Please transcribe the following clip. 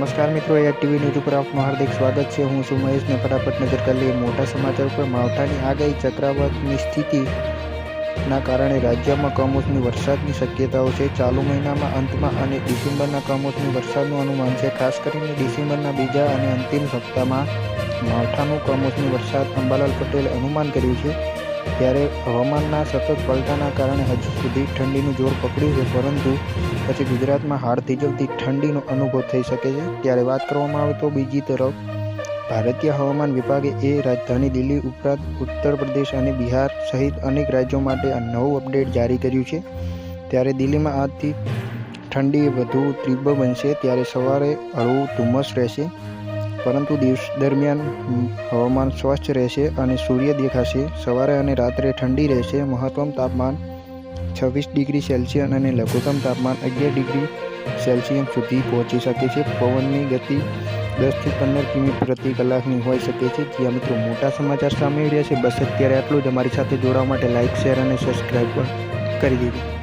નમસ્કાર મિત્રો, એ TV news ઉપર આપનું હાર્દિક સ્વાગત છે. હું છું મહેશને ફટાફટ નજર કરી લઈએ મોટા સમાચાર ઉપર. માવઠાની આગાહી ચક્રવાતની સ્થિતિના કારણે રાજ્યમાં કમોસમી વરસાદની શક્યતાઓ છે. ચાલુ મહિનામાં અંતમાં અને ડિસેમ્બરના કમોસમી વરસાદનું અનુમાન છે. ખાસ કરીને ડિસેમ્બરના બીજા અને અંતિમ સપ્તાહમાં માવઠાનું કમોસમી વરસાદ અંબાલાલ પટેલે અનુમાન કર્યું છે. ત્યારે હવામાનના સતત પલટાના કારણે હજુ સુધી ઠંડીનું જોર પકડ્યું છે, પરંતુ પછી ગુજરાતમાં હાડ થીજવતી ઠંડીનો અનુભવ થઈ શકે છે. ત્યારે વાત કરવામાં આવે તો બીજી તરફ, ભારતીય હવામાન વિભાગે એ રાજધાની દિલ્હી ઉપરાંત ઉત્તર પ્રદેશ અને બિહાર સહિત અનેક રાજ્યો માટે આ નવું અપડેટ જારી કર્યું છે. ત્યારે દિલ્હીમાં આજથી ઠંડી વધુ તીવ્ર બનશે, ત્યારે સવારે હળવું ધુમ્મસ રહેશે. પરંતુ દિવસ દરમિયાન હવામાન સ્વચ્છ રહેશે અને સૂર્ય દેખાશે. સવારે અને રાત્રે ઠંડી રહેશે. મહત્તમ તાપમાન છવ્વીસ ડિગ્રી સેલ્સિયસ અને લઘુત્તમ તાપમાન અગિયાર ડિગ્રી સેલ્સિયસ સુધી પહોંચી શકે છે. પવનની ગતિ દસથી પંદર કિમી પ્રતિ કલાકની હોઈ શકે છે. જ્યાં મિત્રો મોટા સમાચાર સામે રહ્યા છે. બસ અત્યારે આટલું જ. અમારી સાથે જોડાવા માટે લાઇક શેર અને સબસ્ક્રાઈબ પણ કરી દીધું.